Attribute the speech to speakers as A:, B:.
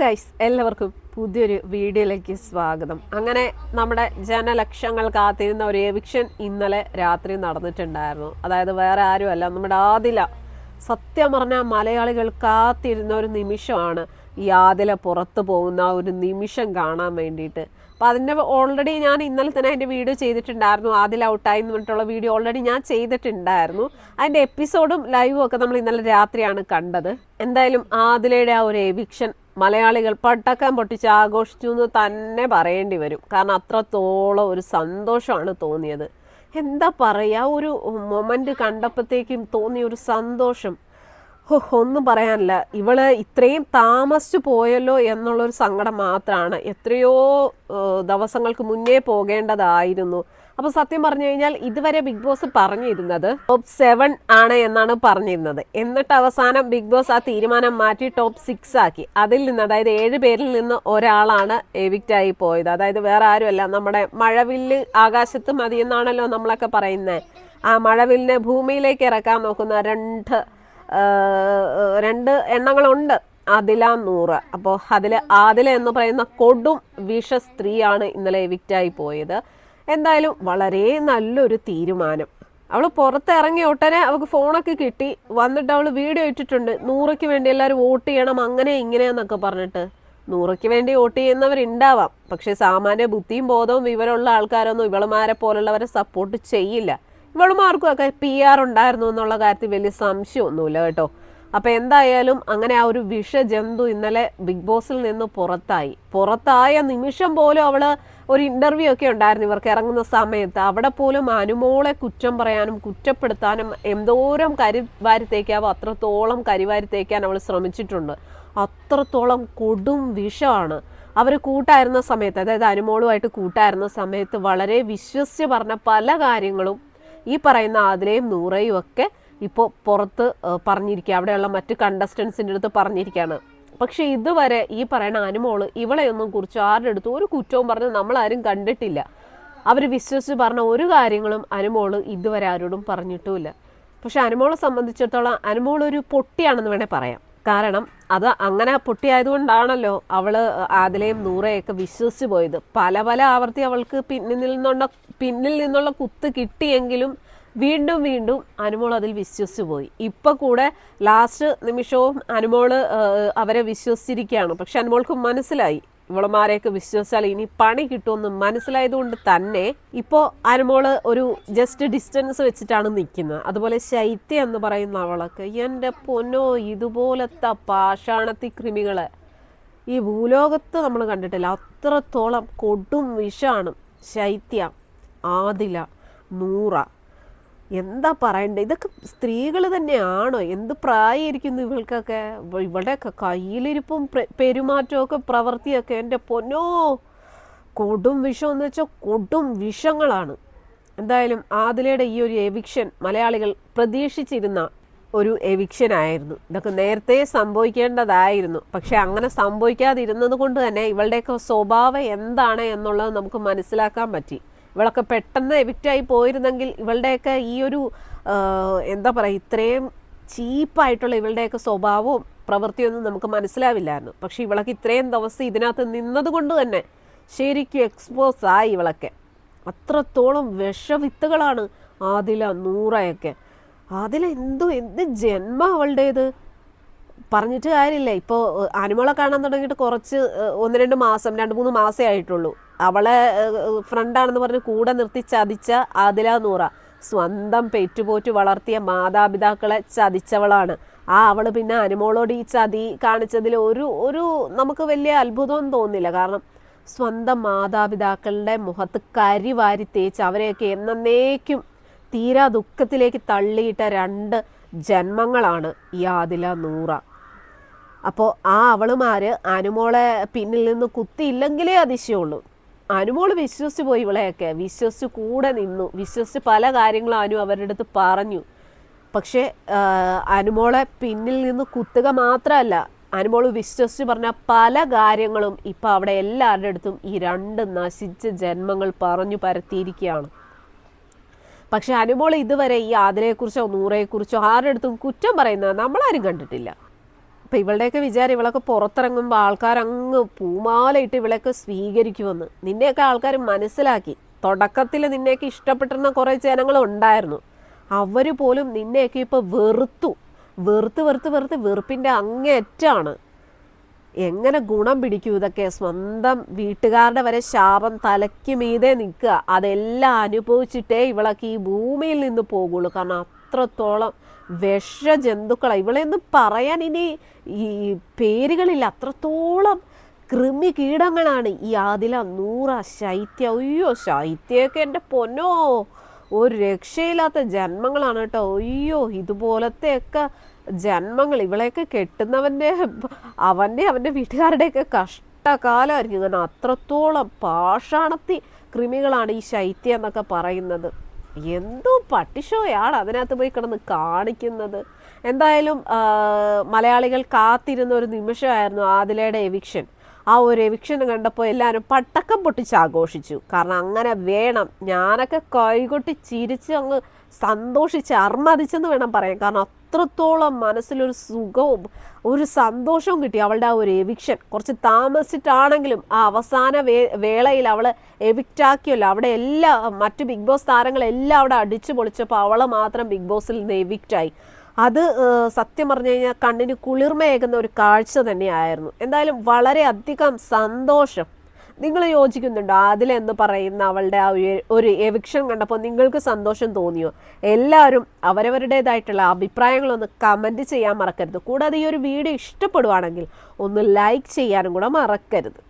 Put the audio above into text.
A: Guys എല്ലാവർക്കും പുതിയൊരു വീഡിയോയിലേക്ക് സ്വാഗതം. അങ്ങനെ നമ്മുടെ ജനലക്ഷങ്ങൾ കാത്തിരുന്ന ഒരു എവിക്ഷൻ ഇന്നലെ രാത്രി നടന്നിട്ടുണ്ടായിരുന്നു. അതായത് വേറെ ആരുമല്ല നമ്മുടെ ആദില. സത്യം പറഞ്ഞാൽ മലയാളികൾ കാത്തിരുന്ന ഒരു നിമിഷമാണ് ഈ ആദില പുറത്തു പോകുന്ന ഒരു നിമിഷം കാണാൻ വേണ്ടിയിട്ട്. അപ്പം അതിന്റെ ഓൾറെഡി ഞാൻ ഇന്നലെ തന്നെ അതിന്റെ വീഡിയോ ചെയ്തിട്ടുണ്ടായിരുന്നു. ആദിൽ ഔട്ടായി എന്ന് പറഞ്ഞിട്ടുള്ള വീഡിയോ ഓൾറെഡി ഞാൻ ചെയ്തിട്ടുണ്ടായിരുന്നു. അതിന്റെ എപ്പിസോഡും ലൈവും ഒക്കെ നമ്മൾ ഇന്നലെ രാത്രിയാണ് കണ്ടത്. എന്തായാലും ആദിലയുടെ ആ ഒരു എവിക്ഷൻ മലയാളികൾ പട്ടക്കം പൊട്ടിച്ച് ആഘോഷിച്ചു എന്ന് തന്നെ പറയേണ്ടി വരും. കാരണം അത്രത്തോളം ഒരു സന്തോഷമാണ് തോന്നിയത്. എന്താ പറയുക ഒരു മൊമെന്റ് കണ്ടപ്പോഴത്തേക്കും തോന്നിയ ഒരു സന്തോഷം. ഒന്നും പറയാനില്ല. ഇവൾ ഇത്രയും താമസിച്ചു പോയല്ലോ എന്നുള്ളൊരു സങ്കടം മാത്രമാണ്. എത്രയോ ദിവസങ്ങൾക്ക് മുന്നേ പോകേണ്ടതായിരുന്നു. അപ്പൊ സത്യം പറഞ്ഞു കഴിഞ്ഞാൽ ഇതുവരെ ബിഗ് ബോസ് പറഞ്ഞിരുന്നത് ടോപ്പ് സെവൻ ആണ് എന്നാണ് പറഞ്ഞിരുന്നത്. എന്നിട്ട് അവസാനം ബിഗ് ബോസ് ആ തീരുമാനം മാറ്റി ടോപ്പ് സിക്സ് ആക്കി. അതിൽ നിന്ന് അതായത് ഏഴ് പേരിൽ നിന്ന് ഒരാളാണ് എവിക്റ്റ് ആയി പോയത്. അതായത് വേറെ ആരുമല്ല. നമ്മുടെ മഴവില്ല് ആകാശത്ത് മതി എന്നാണല്ലോ നമ്മളൊക്കെ പറയുന്നത് ആ മഴവില്ലിനെ ഭൂമിയിലേക്ക് ഇറക്കാൻ നോക്കുന്ന രണ്ട് രണ്ട് എണ്ണങ്ങളുണ്ട്. അതില നൂറ്. അപ്പോൾ അതിൽ ആദില എന്ന് പറയുന്ന കൊടും വിഷ സ്ത്രീയാണ് ഇന്നലെ എവിക്റ്റായി പോയത്. എന്തായാലും വളരെ നല്ലൊരു തീരുമാനം. അവൾ പുറത്തിറങ്ങിയ ഉടനെ അവൾക്ക് ഫോണൊക്കെ കിട്ടി. വന്നിട്ട് അവൾ വീഡിയോ ഇട്ടിട്ടുണ്ട്. നൂറയ്ക്ക് വേണ്ടി എല്ലാവരും വോട്ട് ചെയ്യണം അങ്ങനെ ഇങ്ങനെ ഇങ്ങനെയെന്നൊക്കെ പറഞ്ഞിട്ട്. നൂറയ്ക്ക് വേണ്ടി വോട്ട് ചെയ്യുന്നവരുണ്ടാവാം. പക്ഷേ സാമാന്യ ബുദ്ധിയും ബോധവും വിവരമുള്ള ആൾക്കാരൊന്നും ഇവളുമാരെ പോലുള്ളവരെ സപ്പോർട്ട് ചെയ്യില്ല. ഇവളുമാർക്കും ഒക്കെ പി ആർ ഉണ്ടായിരുന്നു എന്നുള്ള കാര്യത്തിൽ വലിയ സംശയമൊന്നുമില്ല കേട്ടോ. അപ്പോൾ എന്തായാലും അങ്ങനെ ആ ഒരു വിഷജന്തു ഇന്നലെ ബിഗ് ബോസിൽ നിന്ന് പുറത്തായി. പുറത്തായ നിമിഷം പോലും അവൾ ഒരു ഇന്റർവ്യൂ ഒക്കെ ഉണ്ടായിരുന്നു ഇവർക്ക് ഇറങ്ങുന്ന സമയത്ത്. അവിടെ പോലും അനുമോളെ കുറ്റം പറയാനും കുറ്റപ്പെടുത്താനും എന്തോരം കരി വാരിത്തേക്കാവോ അത്രത്തോളം കരിവാരി തേക്കാൻ അവൾ ശ്രമിച്ചിട്ടുണ്ട്. അത്രത്തോളം കൊടും വിഷമാണ്. അവർ കൂട്ടായിരുന്ന സമയത്ത് അതായത് അനുമോളുമായിട്ട് കൂട്ടായിരുന്ന സമയത്ത് വളരെ വിശ്വസിച്ച് പറഞ്ഞ പല കാര്യങ്ങളും ഈ പറയുന്ന ആതിരയും നൂറയും ഒക്കെ ഇപ്പോൾ പുറത്ത് പറഞ്ഞിരിക്കുക അവിടെയുള്ള മറ്റ് കണ്ടസ്റ്റൻസിന്റെ അടുത്ത് പറഞ്ഞിരിക്കുകയാണ് പക്ഷെ ഇതുവരെ ഈ പറയുന്ന അനുമോൾ ഇവളെയൊന്നും കുറിച്ച് ആരുടെ അടുത്തും ഒരു കുറ്റവും പറഞ്ഞ് നമ്മളാരും കണ്ടിട്ടില്ല. അവർ വിശ്വസിച്ച് പറഞ്ഞ ഒരു കാര്യങ്ങളും അനുമോൾ ഇതുവരെ ആരോടും പറഞ്ഞിട്ടുമില്ല. പക്ഷെ അനുമോളെ സംബന്ധിച്ചിടത്തോളം അനുമോൾ ഒരു പൊട്ടിയാണെന്ന് വേണേൽ പറയാം. കാരണം അത് അങ്ങനെ പൊട്ടിയായതുകൊണ്ടാണല്ലോ അവൾ ആദിലയും നൂറയൊക്കെ വിശ്വസിച്ച് പോയത്. പല പല ആവർത്തി അവൾക്ക് പിന്നിൽ നിന്നുള്ള പിന്നിൽ നിന്നുള്ള കുത്ത് കിട്ടിയെങ്കിലും വീണ്ടും വീണ്ടും അനുമോൾ അതിൽ വിശ്വസിച്ചു പോയി. ഇപ്പം കൂടെ ലാസ്റ്റ് നിമിഷവും അനുമോൾ അവരെ വിശ്വസിച്ചിരിക്കുകയാണ്. പക്ഷെ അനുമോൾക്ക് മനസ്സിലായി. ഇവളമാരെയൊക്കെ വിശ്വസിച്ചാൽ ഇനി പണി കിട്ടുമെന്ന് മനസ്സിലായതുകൊണ്ട് തന്നെ ഇപ്പോൾ അനുമോൾ ഒരു ജസ്റ്റ് ഡിസ്റ്റൻസ് വെച്ചിട്ടാണ് നിൽക്കുന്നത്. അതുപോലെ ശൈത്യ എന്ന് പറയുന്ന അവളൊക്കെ എന്റെ പൊന്നോ ഇതുപോലത്തെ പാഷാണത്തി കൃമികളെ. ഈ ഭൂലോകത്ത് നമ്മൾ കണ്ടിട്ടില്ല. അത്രത്തോളം കൊടും വിഷമാണ് ശൈത്യ ആദില നൂറ. എന്താ പറയണ്ടേ? ഇതൊക്കെ സ്ത്രീകൾ തന്നെയാണോ? എന്ത് പ്രായമായിരിക്കുന്നു ഇവൾക്കൊക്കെ? ഇവിടെയൊക്കെ കയ്യിലിരിപ്പും പ്ര- പെരുമാറ്റമൊക്കെ പ്രവൃത്തിയൊക്കെ എന്റെ പൊന്നോ! കൊടും വിഷം എന്ന് വെച്ചാൽ കൊടും വിഷങ്ങളാണ്. എന്തായാലും ആദിലയുടെ ഈ ഒരു എവിക്ഷൻ മലയാളികൾ പ്രതീക്ഷിച്ചിരുന്ന ഒരു എവിക്ഷൻ ആയിരുന്നു. ഇതൊക്കെ നേരത്തെ സംഭവിക്കേണ്ടതായിരുന്നു. പക്ഷെ അങ്ങനെ സംഭവിക്കാതിരുന്നത് കൊണ്ട് തന്നെ ഇവളുടെയൊക്കെ സ്വഭാവം എന്താണ് എന്നുള്ളത് നമുക്ക് മനസ്സിലാക്കാൻ പറ്റി. ഇവളൊക്കെ പെട്ടെന്ന് എവിക്റ്റായി പോയിരുന്നെങ്കിൽ ഇവളുടെയൊക്കെ ഈ ഒരു എന്താ പറയുക ഇത്രയും ചീപ്പായിട്ടുള്ള ഇവളുടെയൊക്കെ സ്വഭാവവും പ്രവൃത്തിയൊന്നും നമുക്ക് മനസ്സിലാവില്ലായിരുന്നു. പക്ഷെ ഇവളൊക്കെ ഇത്രയും ദിവസം ഇതിനകത്ത് നിന്നതുകൊണ്ട് തന്നെ ശരിക്കും എക്സ്പോസ് ആയി ഇവളൊക്കെ. അത്രത്തോളം വിഷവിത്തുകളാണ് ആദില നൂറയൊക്കെ. ആദില എന്തോ എന്ത് ജന്മ അവളുടേത്? പറഞ്ഞിട്ട് കാര്യമില്ല. ഇപ്പോൾ ആനിമോളെ കാണാൻ തുടങ്ങിയിട്ട് കുറച്ച് ഒന്ന് രണ്ട് മാസം രണ്ട് മൂന്ന് മാസേ ആയിട്ടുള്ളൂ. അവളെ ഫ്രണ്ടാണെന്ന് പറഞ്ഞ് കൂടെ നിർത്തി ചതിച്ച ആദില നൂറ സ്വന്തം പെറ്റുപോറ്റ് വളർത്തിയ മാതാപിതാക്കളെ ചതിച്ചവളാണ്. ആ അവൾ പിന്നെ അനുമോളോട് ഈ ചതി കാണിച്ചതിൽ ഒരു ഒരു നമുക്ക് വലിയ അത്ഭുതമൊന്നും തോന്നില്ല കാരണം സ്വന്തം മാതാപിതാക്കളുടെ മുഖത്ത് കരി വാരി തേച്ച് അവരെയൊക്കെ എന്നേക്കും തീരാ ദുഃഖത്തിലേക്ക് തള്ളിയിട്ട രണ്ട് ജന്മങ്ങളാണ് ഈ ആദില നൂറ. അപ്പോൾ ആ അവളുമാര് അനുമോളെ പിന്നിൽ നിന്ന് കുത്തിയില്ലെങ്കിലേ അതിശയമുള്ളൂ. അനുമോൾ വിശ്വസിച്ച് പോയി ഇവളെയൊക്കെ. വിശ്വസിച്ച് കൂടെ നിന്നു. വിശ്വസിച്ച് പല കാര്യങ്ങളും അനു അവരുടെ അടുത്ത് പറഞ്ഞു. പക്ഷേ അനുമോളെ പിന്നിൽ നിന്ന് കുത്തുക മാത്രമല്ല അനുമോൾ വിശ്വസിച്ച് പറഞ്ഞ പല കാര്യങ്ങളും ഇപ്പം അവിടെ എല്ലാവരുടെ അടുത്തും ഈ രണ്ട് നശിച്ച ജന്മങ്ങൾ പറഞ്ഞു പരത്തിയിരിക്കുകയാണ്. പക്ഷെ അനുമോൾ ഇതുവരെ ഈ ആതിരയെക്കുറിച്ചോ നൂറയെക്കുറിച്ചോ ആരുടെ അടുത്തും കുറ്റം പറയുന്നത് നമ്മളാരും കണ്ടിട്ടില്ല. അപ്പം ഇവളുടെയൊക്കെ വിചാരം ഇവളൊക്കെ പുറത്തിറങ്ങുമ്പോൾ ആൾക്കാർ അങ്ങ് പൂമാലയിട്ട് ഇവളെയൊക്കെ സ്വീകരിക്കുമെന്ന്. നിന്നെയൊക്കെ ആൾക്കാർ മനസ്സിലാക്കി. തുടക്കത്തിൽ നിന്നെയൊക്കെ ഇഷ്ടപ്പെട്ടിരുന്ന കുറേ ജനങ്ങളുണ്ടായിരുന്നു അവർ പോലും നിന്നെയൊക്കെ ഇപ്പോൾ വെറുത്തു. വെറുത്ത് വെറുത്ത് വെറുത്ത് വെറുപ്പിന്റെ അങ്ങേയറ്റാണ് എങ്ങനെ ഗുണം പിടിക്കും ഇതൊക്കെ? സ്വന്തം വീട്ടുകാരുടെ വരെ ശാപം തലയ്ക്ക് മീതെ നിൽക്കുക. അതെല്ലാം അനുഭവിച്ചിട്ടേ ഇവളൊക്കെ ഈ ഭൂമിയിൽ നിന്ന് പോകുള്ളൂ. കാരണം അത്രത്തോളം വിഷജന്തുക്കളാണ് ഇവളെന്ന് പറയാൻ ഇനി ഈ പേരുകളില്ല. അത്രത്തോളം കൃമി കീടങ്ങളാണ് ഈ ആദില നൂറ. ശൈത്യ അയ്യോ ശൈത്യമൊക്കെ എന്റെ പൊന്നോ. ഒരു രക്ഷയില്ലാത്ത ജന്മങ്ങളാണ് കേട്ടോ. അയ്യോ ഇതുപോലത്തെയൊക്കെ ജന്മങ്ങൾ. ഇവളെയൊക്കെ കെട്ടുന്നവന്റെ അവന്റെ അവന്റെ വീട്ടുകാരുടെയൊക്കെ കഷ്ടകാലമായിരിക്കും. കാരണം അത്രത്തോളം പാഷാണത്തി കൃമികളാണ് ഈ ശൈത്യം എന്നൊക്കെ പറയുന്നത്. എന്തോ പട്ടിഷോയാണ് അതിനകത്ത് പോയി കിടന്ന് കാണിക്കുന്നത്. എന്തായാലും മലയാളികൾ കാത്തിരുന്ന ഒരു നിമിഷമായിരുന്നു ആദിലയുടെ എവിക്ഷൻ ആ ഒരു എവിക്ഷൻ കണ്ടപ്പോൾ എല്ലാവരും പട്ടക്കം പൊട്ടിച്ച് ആഘോഷിച്ചു. കാരണം അങ്ങനെ വേണം. ഞാനൊക്കെ കൈകൊട്ടി ചിരിച്ച് അങ്ങ് സന്തോഷിച്ച് അർമ്മതിച്ചെന്ന് വേണം പറയാൻ. കാരണം അത്രത്തോളം മനസ്സിലൊരു സുഖവും ഒരു സന്തോഷവും കിട്ടി അവളുടെ ആ ഒരു എവിക്ഷൻ കുറച്ച് താമസിച്ചിട്ടാണെങ്കിലും ആ അവസാന വേ വേളയിൽ അവൾ എവിക്റ്റാക്കിയല്ലോ അവിടെ എല്ലാ മറ്റു ബിഗ് ബോസ് താരങ്ങളെല്ലാം അവിടെ അടിച്ചു പൊളിച്ചപ്പോൾ അവൾ മാത്രം ബിഗ് ബോസിൽ നിന്ന് എവിക്റ്റായി അത് സത്യം പറഞ്ഞു കഴിഞ്ഞാൽ കണ്ണിന് കുളിർമയേകുന്ന ഒരു കാഴ്ച തന്നെയായിരുന്നു. എന്തായാലും വളരെയധികം സന്തോഷം. നിങ്ങൾ യോജിക്കുന്നുണ്ടോ? അതിലെന്ന് പറയുന്ന അവളുടെ ആ ഒരു- എവിക്ഷൻ കണ്ടപ്പോൾ നിങ്ങൾക്ക് സന്തോഷം തോന്നിയോ? എല്ലാവരും അവരവരുടേതായിട്ടുള്ള അഭിപ്രായങ്ങളൊന്ന് കമന്റ് ചെയ്യാൻ മറക്കരുത്. കൂടാതെ ഈ ഒരു വീഡിയോ ഇഷ്ടപ്പെടുവാണെങ്കിൽ ഒന്ന് ലൈക്ക് ചെയ്യാനും കൂടെ മറക്കരുത്.